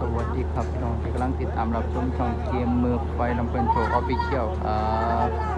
สวัสดีครับพี่น้องที่กำลังติดตามรับชมช่องเกมมือไฟลำเพลินโชว์ออฟฟิเชียลครับ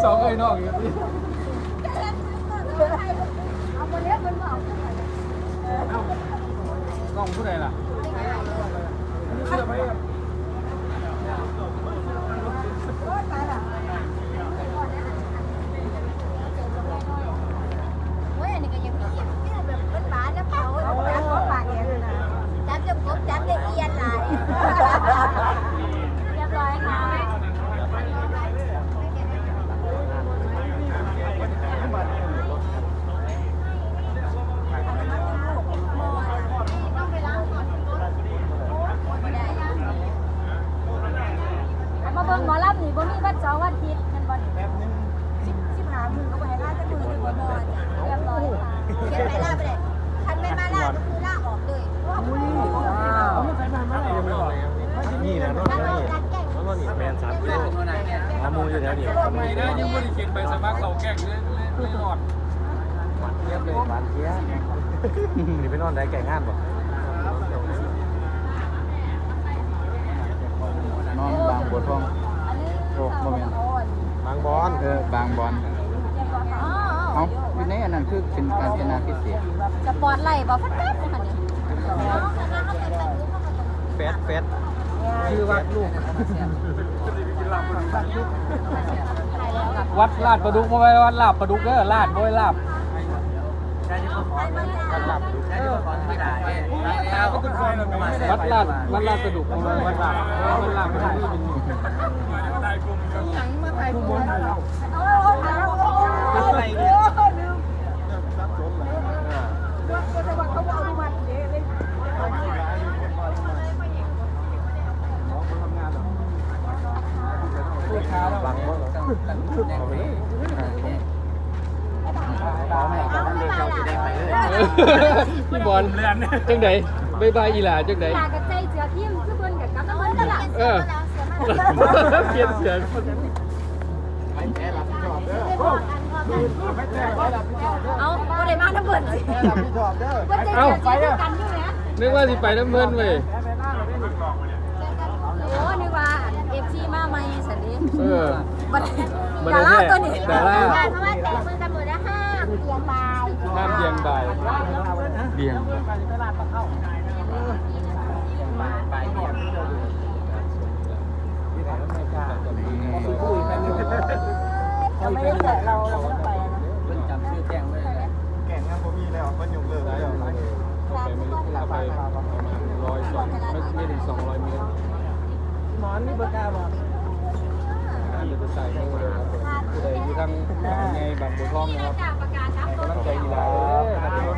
อย่างกันอีกสองเอ้ยน้องอยู่ที่กล้องผู้ใดล่ะเชื่อไหมจับละเอียดหลายเรียบร้อยค่ะ มาเบิ่งหมอลำนี่บ่มีวันเสาร์วันอาทิตย์แม่นบ่นี่สิบสิบห้ามื้อก็บ่ให้ลาจักมื้อเลยบ่นอนเรียบร้อยค่ะเขียนไปลาไปเลยคันไม่มาลาก็คือลาออกเลยนี่นะรถนี่รถนี่แมนสามกิโลอามูอยู่แถวนี้ทำไมนะยังไม่ได้เขียนใบสมัครเขาแกล้งเลยเลยหอดเรียบเลยหวานเจี๊ยบนี่ไปนอนได้แก่งานบ่นอนบางบัวทองโอ้โมเมนต์บางบอนเออบางบอลเอาอยู่ในอันนั้นคือเป็นการจนาพิเศษสปอร์ตไลท์บ่ฟัดๆค่ะนี่เฟสเฟสชื่อวัดลูกวัดลาดประดุกบ่ไว้วัดลาบประดุกเด้อลาดบ่ไว้ลาบวัดลาดวัดลาดประดุกบ่ไว้วัดลาบวัดลาดประดุ กนี่เป็นบางบอนพี่บอลจังไดบายบายอีหล่าจังไดอยากกับใจเสือทิ่มคือเพิ่นกับกับน้ำมันตลาดเออ เปลี่ยนเสียงเอาบ่ได้มาน้ำเพิ่นสิเพิ่นใจเอทิ่มกันอยู่แหมนึกว่าสิไปน้ำเพิ่นเว้ยโอ้นึกว่า FC มาใหม่ซั่นดิเออบัดบัดดานี้ราตัวนี้ดาราเพราะว่าแต่มือตำรวจนะห้ามเพียงบายห้ามเบียงบ่ายเบียงเราไม่ได้เดเราเราไม่ต้องไปนะเป็นจำชื่อแจ้งไว้แก่งงานผมมีแล้วมันยกเลิกแล้วเข้าไปไม่รู้เข้าไปประมาณร้อยสองไม่ไม่ถึงสองร้อยเมตรหมอนนี่เบอร์กาบ่อยู่จะใส่เข้เลยครับผู้ใดอยู่ทางไงบางบัวทองนะครับประกาศครับกำลังใจอีหลาเด้อ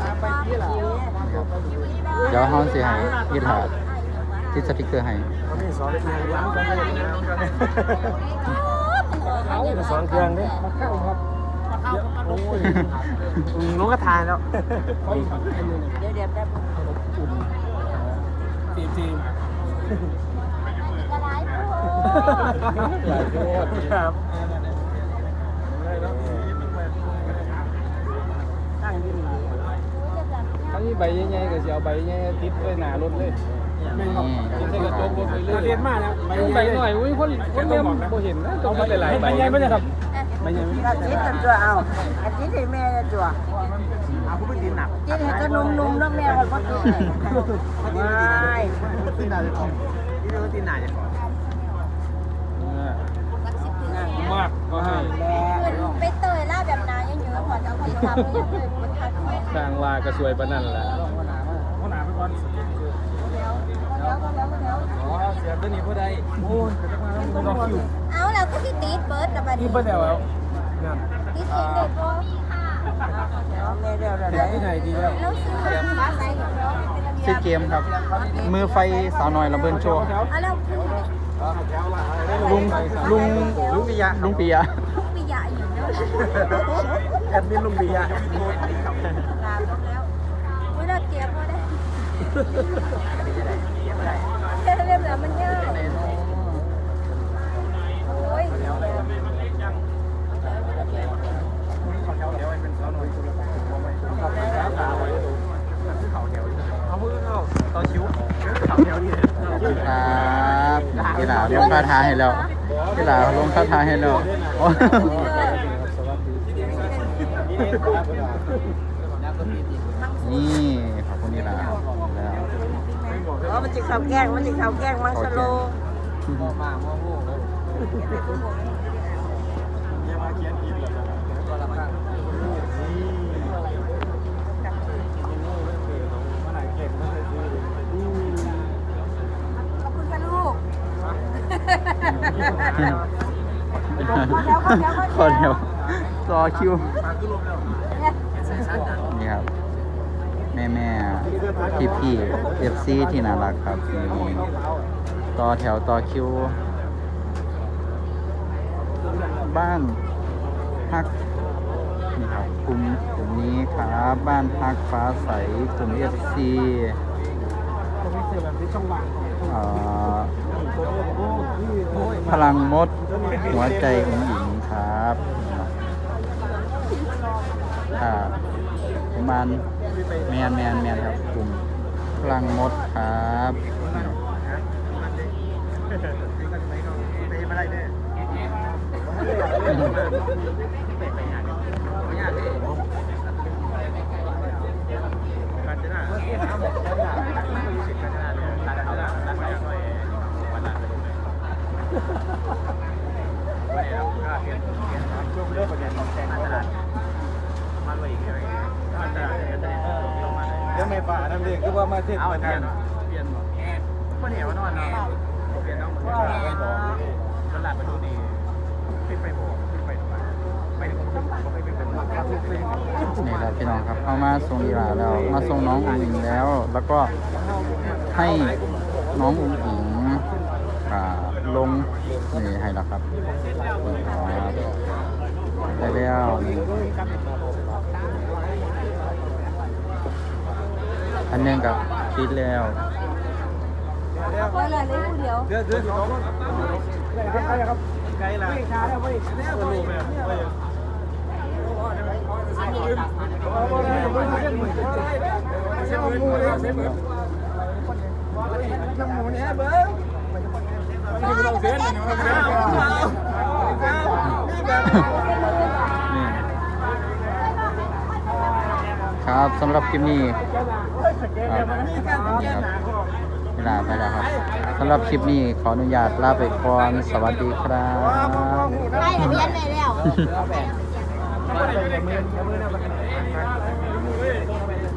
ครับไปที่หลังเดี๋ยวเฮาสิให้อ หลาที่สติกเกอร์ให้เขามีสองเครื่องล้างกันเลยนะสองเครื่องนี่มาเข้าครับโอ้ยน้องก็ทานแล้วค่อยขับอันนี้เดี๋ยวเดี๋ยวแป๊บนึงอุ่นทีมทีมกระไรพูหลายโคตรครับเขาที่ใบใหญ่ๆก็สิเอาใบใหญ่ๆติดไว้หน้ารถเลย ไม่ครับติดใส่กระจกรถไปเลยเรียนมากนะใบหน่อยอุ้ยคนคนเลี้ยงบ่เห็นนะต้องมาหลายๆใบใหญ่ไม่ได้ครับใบใหญ่ไม่ได้จิ้นตัวเอาอันจิ้นให้แม่ตัวเอาผู้เป็นดินหนักจิ้นให้ก็นุ่มๆแล้วแม่ก็บ่จิ้นให้ไม่ดินหนาจะของดินหนาดินหนาจะของมากก็ให้ไปเตยล่าแบบนายังอยู่ขอจะคนทำยังเลยคนทักแม่สร้างว่าก็สวยปานนั้นแหละเขาหนาไปก่อน อ๋อเสียตัวนี้ผู้ใดโอ้ยจะมาต้องรอคิวเอาแล้วก็สิตีดเบิร์ดแต่บัดนี่นี้เบิ้ลแล้วแล้วนั่นตีดเองเด็กพ่อมีค่ะแม่เดียวเสียที่ไหนดีแล้วแล้วซื้อมาไหนซื้อเกมครับ มือไฟสาวน้อยลำเบินโชว์เอแล้วลุงลุงลุงปิยะลุงปียะปีใหญ่อยู่แล้วแอดมินลุงปิยะลาแล้วอุ้ยน่าเกลียดพอได้ แค่เรียบแล้วมันเยอะโอ้ยเอามือเข้าต่อคิวเขาแถวนี้ครับกีฬาลงคาถาให้แล้วกีฬาลงคาถาให้แล้วโอ้นี่ขอบคุณกีฬาแล้ วอ๋อมันจะข้าวแกงมันจะข้าวแกงมังสโลขอบคุณค่ะลูกขอเดียวรอคิวนี่ครับ แม่แม่พี่พี่เอฟซีที่น่ารักครับต่อแถวต่อคิว บ้านพักนี่ครับกลุ่มกลุ่มนี้ครับบ้านพักฟ้าใสกลุ่มเอฟซีพลังมดหัวใจของหญิงครับ อ่าประมาณแมนแมนแมนครับกลุ่มพลังมดครับไม่ได้เนี่ยการจะน่าเมื่อกี้น้ำบอกว่าไม่รู้สึกการจะน่าเนี่ยร้านร้านร้านไปยังไงวันนั้นวันนี้เราก็เปลี่ยนเปลี่ยนช่วงเรื่องประเด็นของแซงตลาดมันไปอีกเลยตลาดเนี่ยจะได้ลงมา เรื่องไม่ป่านั่นเองคือว่ามาเทศเอาเปลี่ยนเปลี่ยนคนเหนียวนอนเนาะเปลี่ยนน้องเหมือนกันตลาดมาดูดีขึ้นไปโบขึ้นไปไปถึงขึ้นไปเป็นเป็นขึ้นไปนี่ครับพี่น้องครับเข้ามาส่งอีหลาแล้ว มาส่งน้องอุ๋งอิงแล้ว แล้วก็ให้น้องอุ๋งอิงอ่าลงนี่ให้แล้วครับนี่ครับได้แล้วนี่ อันหนึงกับคิดแล้วเพื่อนเลยเลยผู้เดียวเดือดเดือดสองคนใกล้ครับใกล้ละช้าแล้วไม่เนี่ยตัวลูก ครับสำหรับคลิปนี้ครับเวลาไปแล้วครับสำหรับคลิปนี้ขออนุญาตลาไปก่อนสวัสดีครับได้ทะเบียนไปแล้ว